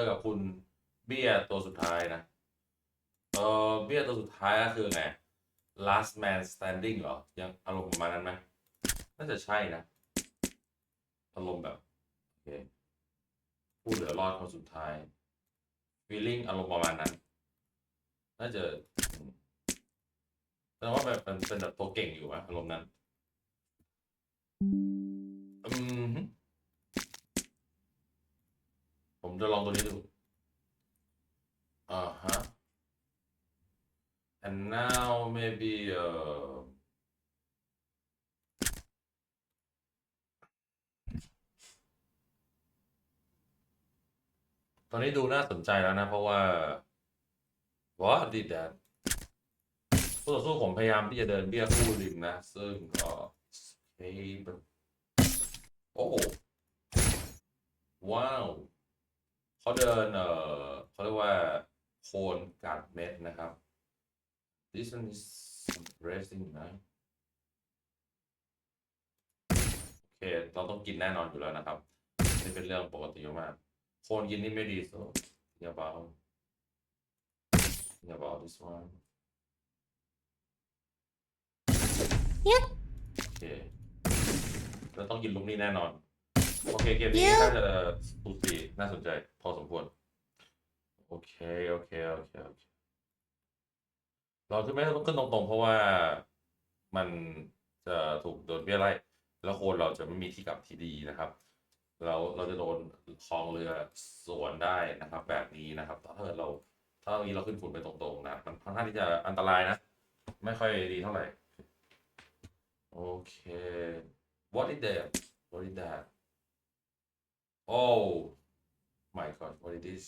อกับคุณเบี้ยตัวสุดท้ายนะ เออเบี้ยตัวสุดท้ายก็คือไง last man standing เหรอ ยังอารมณ์ประมาณนั้นไหมน่าจะใช่นะ อารมณ์แบบโอเคผู้เหลือรอดคนสุดท้าย feeling อารมณ์ประมาณนั้น น่าจะแสดงว่าแบบเป็นเป็นแบบตัวเก่งอยู่อะอารมณ์นั้น อืมฮึผม จะลองตัวนี้ดูอ่าฮะ and now maybe uh ตอนนี้ดูน่าสนใจแล้วนะ เพราะว่า what did that ผู้ต่อสู้ผมพยายามที่จะเดินเบี้ยคู่ริมนะ ซึ่งก็เฮ้ยแบบโอ้ว้าว เขาเดินเอ่อเขาเรียกว่าโคนกัดเม็ดนะครับ this one is interesting นะโอเค เราต้องกินแน่นอนอยู่แล้วนะครับนี่เป็นเรื่องปกติมากๆโคนกินนี่ไม่ดี so think about think about this one โอเคเราต้องกินลุกนี่แน่นอน โอเคเกมนี้น่าจะสูสีน่าสนใจ พอสมควร โอเค โอเค โอเค โอเค เราจะไม่ต้องขึ้นตรงๆ เพราะว่ามันจะถูกโดนเบี้ยไล่แล้วคนเราจะไม่มีที่กลับที่ดีนะครับ เราเราจะโดนคลองเรือสวนได้นะครับ แบบนี้นะครับถ้าเกิดเราถ้าตรงนี้เราขึ้นฝุ่นไปตรงๆนะมันค่อนข้างที่จะอันตรายนะ ไม่ค่อยดีเท่าไหร่ โอเค what is that what is that oh my god what is this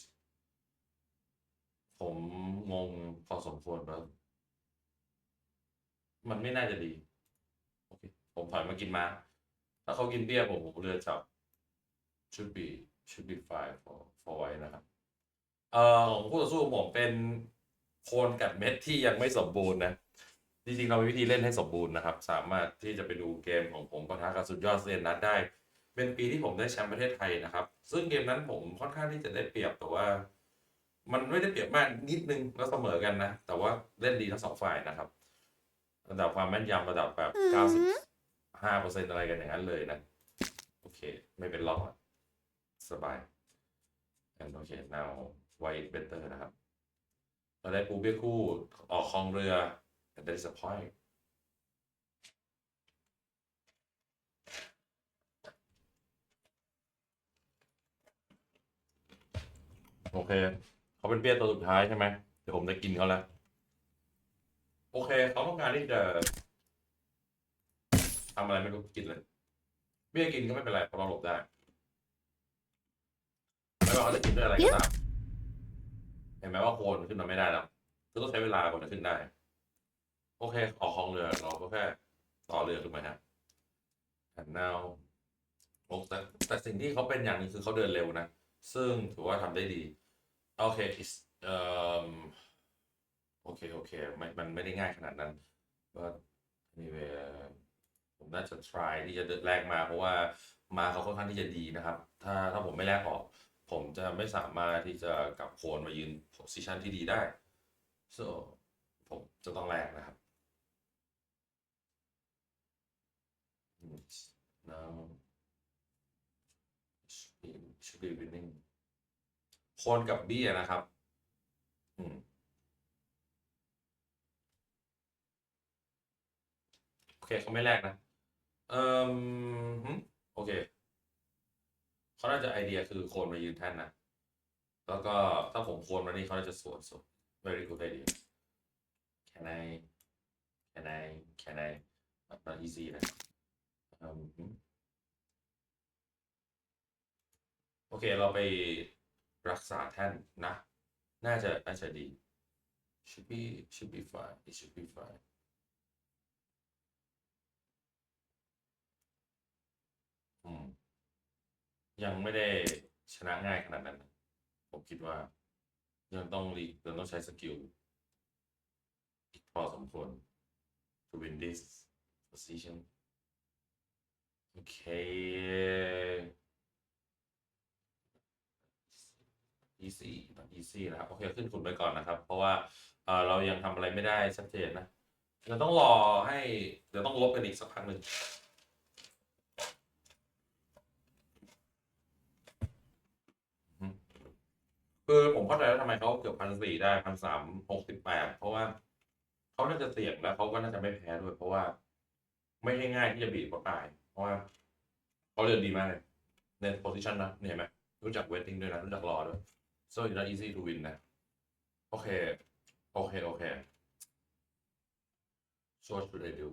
ผมงงพอสมควรแล้วมันไม่น่าจะดี โอเค ผมถอยมากินมา ถ้าเขากินเบี้ยผมผมเลือกจับ should be should be fine for for ไว้นะครับ เอ่อของคู่ต่อสู้ผมเป็นโคนกัดเม็ดที่ยังไม่สมบูรณ์นะ จริงๆ เรามีวิธีเล่นให้สมบูรณ์นะครับ สามารถที่จะไปดูเกมของผมปะทะกับสุดยอดเซียนนัดได้ เป็นปีที่ผมได้แชมป์ประเทศไทยนะครับ ซึ่งเกมนั้นผมค่อนข้างที่จะได้เปรียบแต่ว่า มันไม่ได้เปรียบมากนิดนึงแล้วเสมอกันนะ แต่ว่าเล่นดีทั้งสองฝ่ายนะครับระดับความแม่นยำระดับแบบ95เปอร์เซ็นต์อะไรกันอย่างนั้นเลยนะ โอเค ไม่เป็นรอดสบาย and โอเค now white better นะครับ เราได้ปูเบี้ยคู่ออกคลองเรือ and that is a point โอเค เขาเป็นเบี้ยตัวสุดท้ายใช่ไหมเดี๋ยวผมได้กินเขาแล้ว โอเค เขาต้องการที่จะทำอะไรไม่รู้กินเลยเบี้ยกินก็ไม่เป็นไรเพราะเราหลบได้ไม่ว่าเขาจะกินด้วยอะไรก็ตามเห็นไหมว่าโคนขึ้นมาไม่ได้แล้วคือต้องใช้เวลากว่าจะขึ้นได้ โอเคออกคลองเรือเราก็แค่ต่อเรือขึ้นมาฮะ and now โอ้แต่แต่สิ่งที่เขาเป็นอย่างหนึงคือเขาเดินเร็วนะ ซึ่งถือว่าทำได้ดี โอเคเอ่อโอเค โอเคไม่มันไม่ได้ง่ายขนาดนั้น but anyway ผมน่าจะ try ที่จะเดแรกมาเพราะว่ามาเขาค่อนข้างที่จะดีนะครับ ถ้าถ้าผมไม่แลกออก ผมจะไม่สามารถที่จะกลับโคนมายืน position ที่ดีได้ so ผมจะต้องแลกนะครับ now be should be winning โคนกับเบี้ยนะครับ อืมโอเคเขาไม่แลกนะ เอ่อโอเคเขาน่าจะไอเดียคือโคนมายืนแท่นนะ แล้วก็ถ้าผมโคนมานี่เขาน่าจะสวนสวน very good idea can I can I can I not easy นะอืมหึ โอเคเราไปรักษาแท่นนะ น่าจะน่าจะดี should be should be fine it should be fine อืมยังไม่ได้ชนะง่ายขนาดนั้น ผมคิดว่า ยังต้องรียังต้องใช้สกิลอีกพอสมควร to win this position โอเค easy not easy นะครับ โอเค ขึ้นขุนไปก่อนนะครับ เพราะว่าเออเรายังทำอะไรไม่ได้ชัดเจนนะเราต้องรอให้เดี๋ยวต้องลบกันอีกสักพักหนึ่งคือผมเข้าใจแล้วทำไมเขาเกือบพันสี่ได้พันสามหกสิบแปดเพราะว่าเขาน่าจะเสี่ยงแล้วเขาก็น่าจะไม่แพ้ด้วย เพราะว่า ไม่ใช่ง่ายที่จะบีบเขาตาย เพราะว่าเขาเรียนดีมากเลยในโพซิชันนะเนี่ยเห็นไหมรู้จักเวทติ้งด้วยนะรู้จักรอด้วย so it's not easy to win นะ โอเค โอเค โอเค so what should I do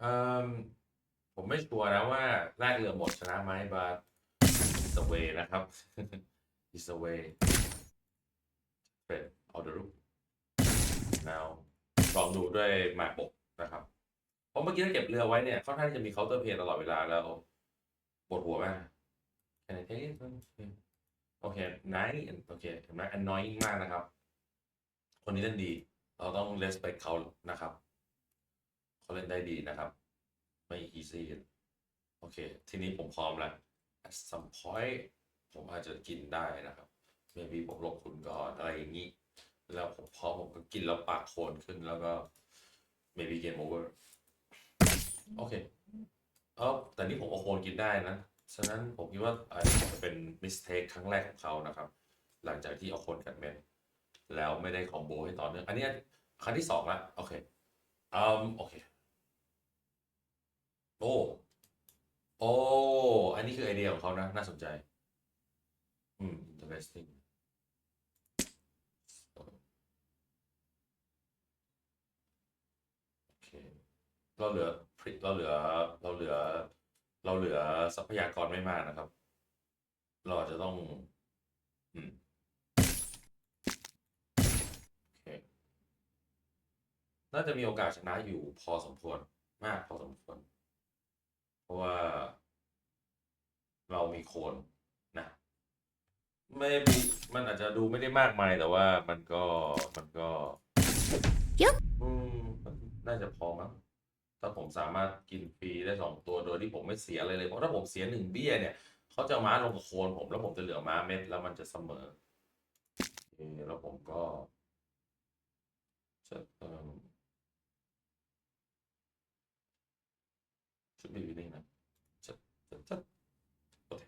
เอ่มผมไม่ชัวร์นะว่าแรกเรือหมดชนะไหม but it's a way นะครับ it's a way trade all the rook now ลองดูด้วยหมากบกนะครับ เพราะเมื่อกี้ถ้าเก็บเรือไว้เนี่ยค่อนข้างที่จะมีเคาน์เตอร์เพย์ตลอดเวลาแล้วปวดหัวมาก Can I take it โอเค nice โอเคเห็นไหม annoying มากนะครับ คนนี้เล่นดี เราต้อง respect เขานะครับ เขาเล่นได้ดีนะครับ ไม่ easy โอเค ทีนี้ผมพร้อมแล้ว at some point ผมอาจจะกินได้นะครับ maybe ผมลงทุนก่อนอะไรอย่างนี้ แล้วผมพร้อมผมก็กินแล้วปากโคนขึ้นแล้วก็ maybe game over โอเคเออแต่นี่ผมเอโคนกินได้นะ ฉะนั้นผมคิดว่าอาจจะเป็นมิสเทคครั้งแรกของเขานะครับ หลังจากที่เอาคนกันเมนแล้วไม่ได้คอมโบให้ต่อเนื่องอันนี้ครั้งที่สองละโอเคอืมโอเคโอ้โอ้อันนี้คือไอเดียของเขานะ น่าสนใจ อืม interesting โอเค เราเหลือเราเหลือเราเหลือ เราเหลือทรัพยากรไม่มากนะครับ เราอาจจะต้อง อืมโอเคน่าจะมีโอกาสชนะอยู่พอสมควรมากพอสมควร เพราะว่า เรามีโคนนะไม่มีมันอาจจะดูไม่ได้มากมายแต่ว่ามันก็มันก็อืมมันน่าจะพอมั้ง ถ้าผมสามารถกินฟรีได้สองตัวโดยที่ผมไม่เสียอะไรเลยเพราะถ้าผมเสียหนึ่งเบี้ยเนี่ยเขาจะม้าลงกับโคนผมแล้วผมจะเหลือม้าเม็ดแล้วมันจะเสมอเอแล้วผมก็จะเอ่อ should be winning นะจะจะจะโอเค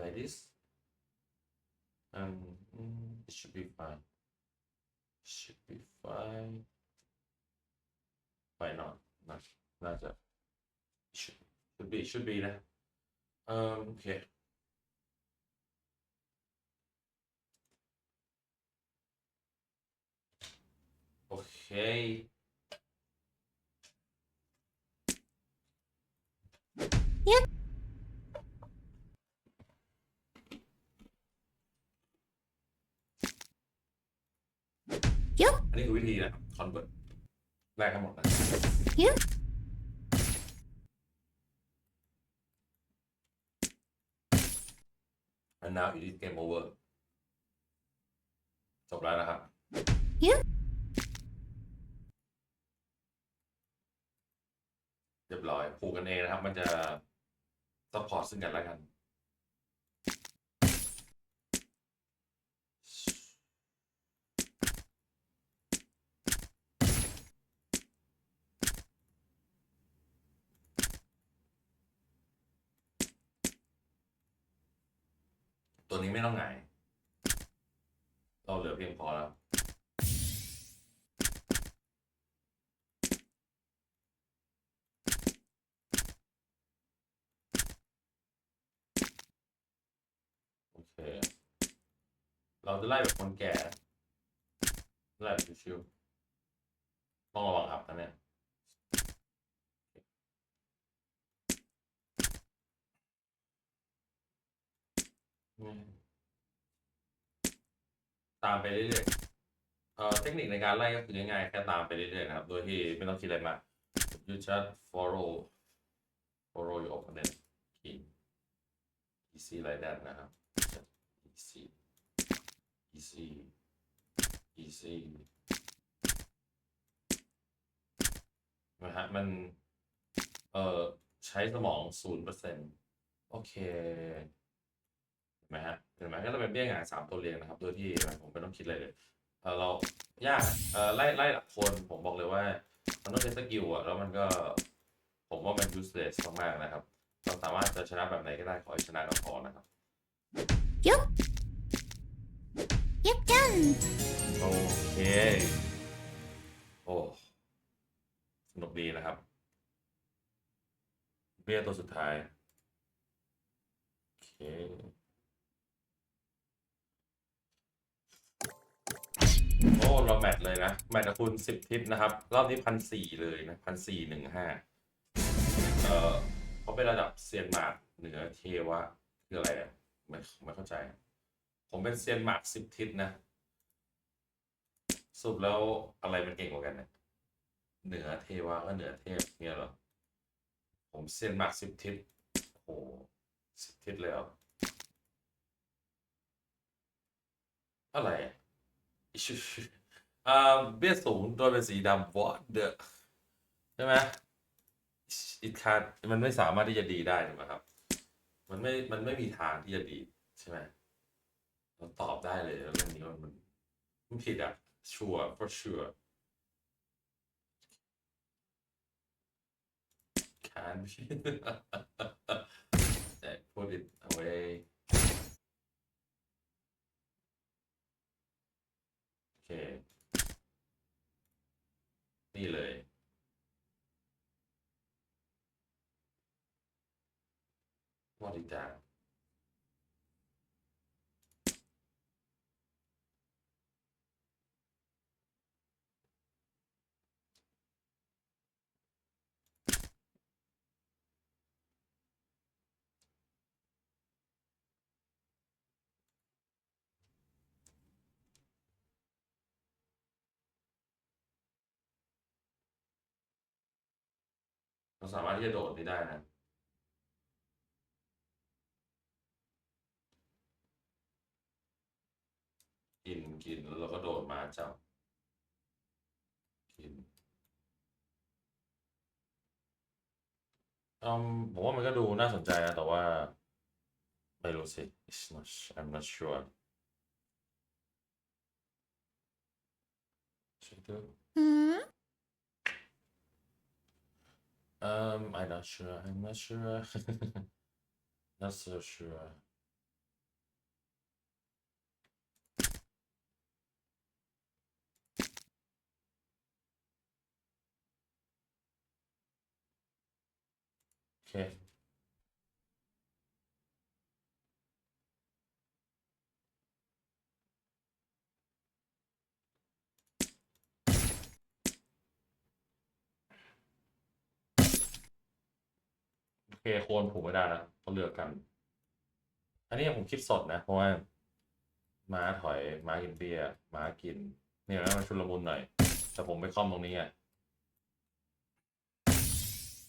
like this and it should be fine should be fine why not น่าน่าจะ should should be should be นะเอ่อโอเคโอเคอันนี้คือวิธีนะครับ convert แรกทั้งหมดนะ and now it is game over จบแล้วนะครับเรียบร้อยผูกกันเองนะครับ มันจะซัพพอร์ตซึ่งกันและกัน ไม่ต้องหงเราเหลือเพียงพอแล้ว โอเค เราจะไล่แบบคนแก่ ไล่แบบชิวๆต้องระวังอับนะเนี่ย ตามไปเรื่อยๆเอ่อเทคนิคในการไล่ก็คือง่ายๆแค่ตามไปเรื่อยๆนะครับ โดยที่ไม่ต้องคิดอะไรมาก you just follow follow your opponent easy like that นะครับ easy easy easy นะฮะมัน เอ่อ ใช้สมองศูนย์เปอร์เซ็นต์โอเค นะฮะเห็นไหมก็จะเป็นเบี้ยงานสามตัวเรียงนะครับ โดยที่ผมไม่ต้องคิดอะไรเลยเรายากไล่ไล่หลักคนผมบอกเลยว่า มันต้องใช้สกิลอะแล้วมันก็ผมว่ามัน useless มากๆนะครับเราสามารถจะชนะแบบไหนก็ได้ขอให้ชนะก็พอนะครับยุบยุบจังโอเคโอ้สนุกดีนะครับเบี้ยตัวสุดท้ายโอเค โอ้เราแมทเลยนะ แมทกับคุณสิบทิศนะครับ รอบนี้พันสี่เลยนะพันสี่หนึ่งห้าเออเขาเป็นระดับเซียนหมากเหนือเทวะคืออะไรอะไม่ไม่เข้าใจ ผมเป็นเซียนหมากสิบทิศนะสรุปแล้วอะไรมันเก่งกว่ากันเนี่ยเหนือเทวะก็เหนือเทพเนี่ยหรอผมเซียนหมากสิบทิศโอ้สิบทิศเลยเหรอะไรอะ อ่าเบี้ยสูงโดยเป็นสีดำ what the ใช่ไหมอิคามันไม่สามารถที่จะดีได้ถูกไหมครับ มันไม่มันไม่มีทางที่จะดีใช่ไหมเราตอบได้เลยเรื่องนี้ว่ามันมันผิดอะ sure for sure can put it away โอเค นี่เลย บริจาค เราสามารถที่จะโดดนี้ได้นะกินกินแล้วเราก็โดดมาจับกินอืมผมว่ามันก็ดูน่าสนใจนะแต่ว่าไม่รู้สิ It's not I'm not sure Should I do? うん Um, I'm not sure. I'm not sure. not so sure. โเคโคนผูกไม่ได้แล้วต้องเลือกกัน อันนี้ผมคิดสดนะ เพราะว่าม้าถอยม้ากินเบียร์ม้ากิน เนี่ยนะมันชุลมุนหน่อย แต่ผมไปคล่อมตรงนี้ไง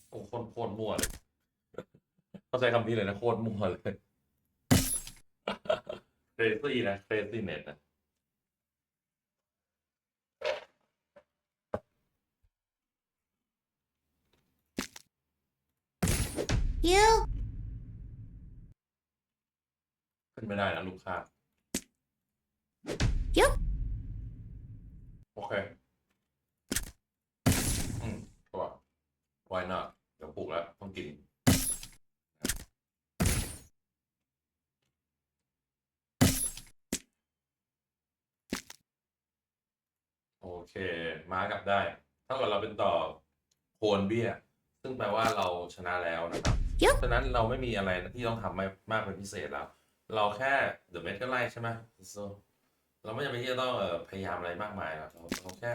โอ้โคตรโคตรมั่วเลยเข้าใจคำนี้เลยนะ โคตรมั่วเลย crazy นะ crazy net นะ ยูขึ้นไม่ได้นะลูกค้ายูโอเค อืมก็ววายน่าเดี๋ยวปลูกแล้ว ต้องกิน โอเค ม้ากลับได้ถ้าเกิดเราเป็นต่อโคนเบี้ย ซึ่งแปลว่าเราชนะแล้วนะครับ เยะฉะนั้นเราไม่มีอะไรที่ต้องทำมากมากเป็นพิเศษแล้ว เราแค่เดอะเมทก็ไล่ใช่ไหม so เราไม่จำเป็นที่จะต้องเอ่อพยายามอะไรมากมายแล้วเราเราแค่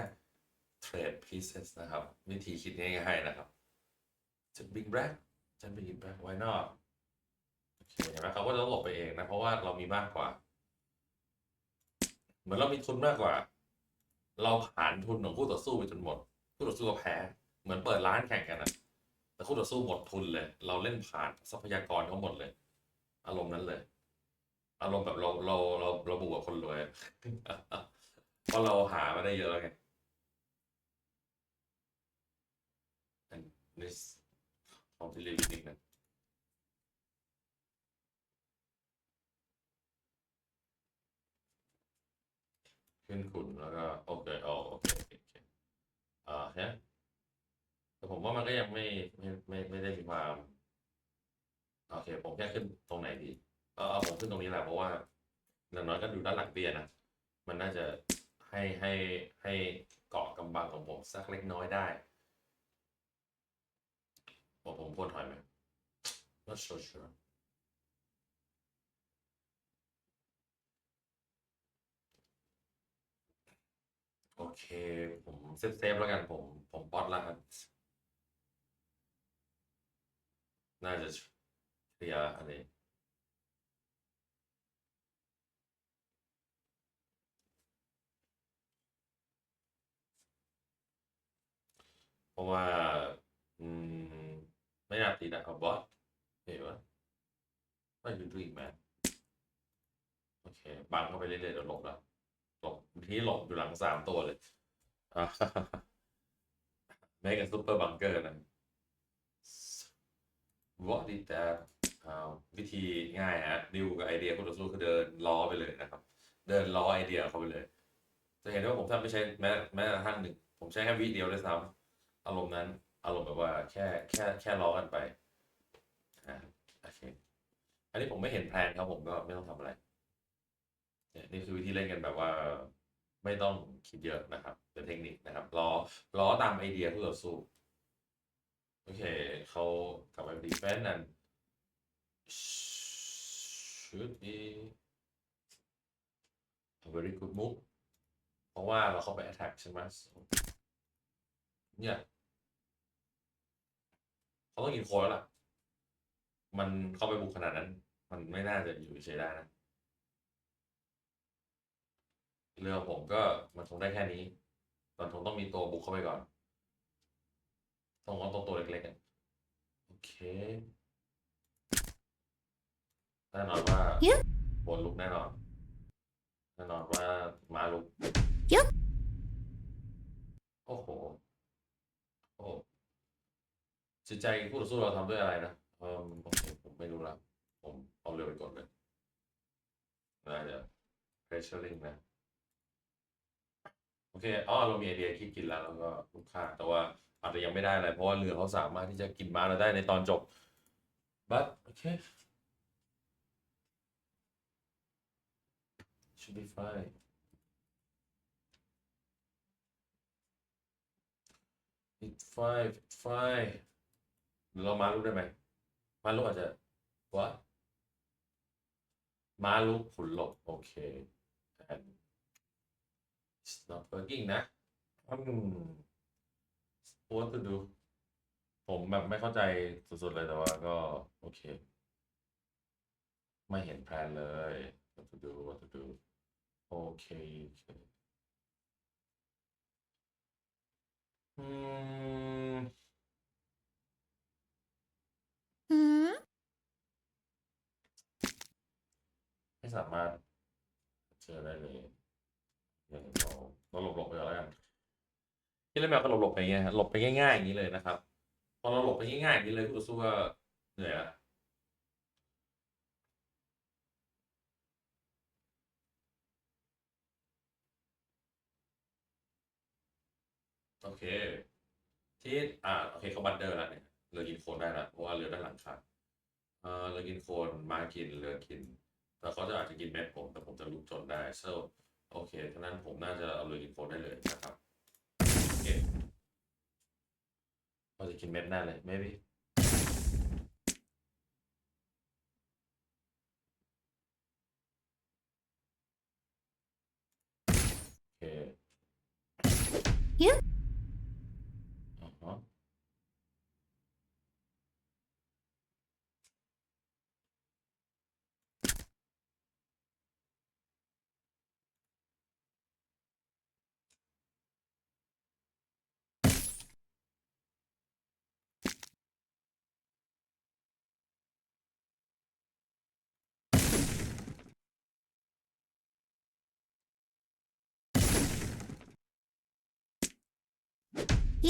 เทรด pieces นะครับ วิธีคิดง่ายๆนะครับ จะ big back จะ big back why not โอเคเห็นไหมเขาก็จะหลบไปเองนะ เพราะว่าเรามีมากกว่า เหมือนเรามีทุนมากกว่า เราผ่านทุนของคู่ต่อสู้ไปจนหมดคู่ต่อสู้ก็แพ้ เหมือนเปิดร้านแข่งกันนะ แต่คู่ต่อสู้หมดทุนเลย เราเล่นผ่านทรัพยากรเขาหมดเลย อารมณ์นั้นเลย อารมณ์แบบเราเราเราเราบวกกับคนรวยเพราะเราหามาได้เยอะแล้วไง and this ของที่เรียนนิดนึงนะขึ้นขุนแล้วก็โอเคโอเคโอเคอ่าฮะแต่ ผมว่ามันก็ยังไม่ไม่ไม่ไม่ได้มีความโอเค ผมแค่ขึ้นตรงไหนดีเออผมขึ้นตรงนี้แหละเพราะว่าอย่างน้อยก็ดูด้านหลังเตียนะมันน่าจะให้ให้ให้เกาะกำบังของผมสักเล็กน้อยได้ผมผมควรถอยไหม not so sure โอเค ผมเซฟเซฟแล้วกันผม ผมป๊อตแล้วครับ น่าจะเคลียร์อันนี้เพราะว่า อืม ไม่น่าตีนะเอาบอสเห็นปะไม่ดูดูอีกแมโอเค บังเข้าไปเรื่อยๆเดี๋ยวหลบแล้วหลบที่หลบอยู่หลังสามตัวเลยอ่า Make a super bunker นะ What did that อ่าวิธีง่ายฮะดิวกับไอเดียคู่ต่อสู้คือเดินล้อไปเลยนะครับ เดินล้อไอเดียเขาไปเลย จะเห็นได้ว่าผมแทบไม่ใช้แม้แม้กระทั่งหนึ่งผมใช้แค่วิเดียวด้วยซ้ำอารมณ์นั้น อารมณ์แบบว่าแค่แค่แค่ล้อกันไปอ่าโอเคอันนี้ผมไม่เห็นแพลนครับผมก็ไม่ต้องทำอะไรเนี่ยนี่คือวิธีเล่นกันแบบว่า ไม่ต้องคิดเยอะนะครับ เป็นเทคนิคนะครับล้อล้อตามไอเดียผู้ต่อสู้ โอเคเขากลับไปดีแฟนนั่น should be a very good move เพราะว่าเราเข้าไป attack ใช่ไหมเนี่ยเขาต้องกินโคแล้วล่ะ มันเข้าไปบุกขนาดนั้น มันไม่น่าจะอยู่เฉยได้นะ เรือผมก็มันคงได้แค่นี้ ตอนผมต้องมีตัวบุกเข้าไปก่อน ต้องเอาตัวตัวเล็กๆกันโอเคแน่นอนว่า Yep. บนลุกแน่นอนแน่นอนว่ามาลุก Yep. โอ้โหโอ้จิตใจคู่ต่อสู้เราทำด้วยอะไรนะเออโอเคผมไม่รู้ละผมเอาเรือไปก่อนเลยน่าจะ pressuring นะโอเคอ๋อเรามีไอเดียคิดกินแล้วแล้วก็ลูกค้าแต่ว่า อาจจะยังไม่ได้อะไร เพราะว่าเรือเขาสามารถที่จะกินม้าเราได้ในตอนจบ but โอเค should be fine it fine it fine หรือเรามาลุกได้ไหมมาลุกอาจจะ what มาลุกขุนหลบโอเค and it's not working นะอืม what to do ผมแบบไม่เข้าใจสุดๆเลยแต่ว่าก็ โอเค ไม่เห็นแผนเลย what to do what to do โอเคโอเคอืมหืมไม่สามารถเจอได้เลยอย่างเราเราหลบๆไปก่อนแล้วกัน ที่เล่นแบบก็หลบๆไปอย่างเงี้ยฮะหลบไปง่ายๆอย่างนี้เลยนะครับพอเราหลบไปง่ายๆอย่างนี้เลยคู่ต่อสู้ก็เหนื่อยละโอเค ที่อ่าโอเคเขาบันเดอร์แล้วเนี่ยเรือกินโคลนได้แล้วเพราะว่าเรือด้านหลังขาดเออเรือกินโคลนมากินเรือกินแต่เขาจะอาจจะกินเม็ดผมแต่ผมจะลุกจนได้ so โอเคฉะนั้นผมน่าจะเอาเรือกินโคลนได้เลยนะครับ was it Kim McNally? Maybe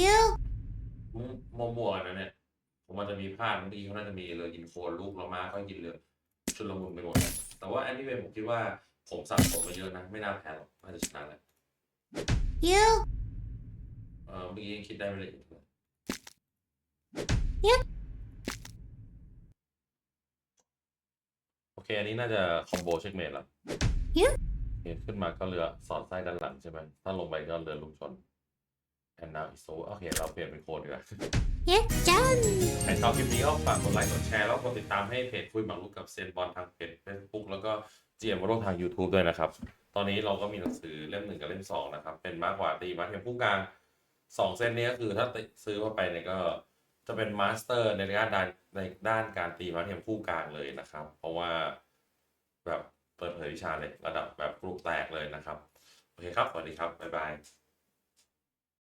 ยูมั่วมั่วๆกันนะเนี่ย ผมมันจะมีพลาดบางทีเขาน่าจะมีเรือกินโคลนลูกเรามาเขากินเรือชุลมุนไปหมดนะแต่ว่าอันนี้เวผมคิดว่าผมสะสมมาเยอะนะ ไม่น่าแพ้หรอกน่าจะชนะแหละ You. เออเมื่อกี้ยังคิดได้ไม่ละเอียดเลย Yep โอเค อันนี้น่าจะคอมโบเช็คเมดแล้ว Yep โอเคขึ้นมาก็เรือสอดไส้ด้านหลังใช่ไหมถ้าลงไปก็เรือลูกชน and now is so โอเค เราเปลี่ยนเป็นโค้ดดีกว่า Yes, done. ใครชอบคลิปนี้ก็ฝากกดไลค์กดแชร์แล้วกดติดตามให้เพจคุยหมากรุกกับเซนบอลทางเพจ Facebook แล้วก็เจียมโรทาง YouTube ด้วยนะครับ ตอนนี้เราก็มีหนังสือเล่มหนึ่งกับเล่มสองนะครับ เป็นมากกว่าตีมาเทียมผู้กลางสองเส้นนี้ก็คือถ้าติซื้อเข้าไปเนี่ยก็จะเป็นมาสเตอร์ในด้านด้านในด้านการตีมาเทียมผู้กลางเลยนะครับ เพราะว่าแบบเปิดเผยวิชาเลยระดับแบบกรุ๊ปแตกเลยนะครับ โอเคครับ สวัสดีครับ บ๊ายบาย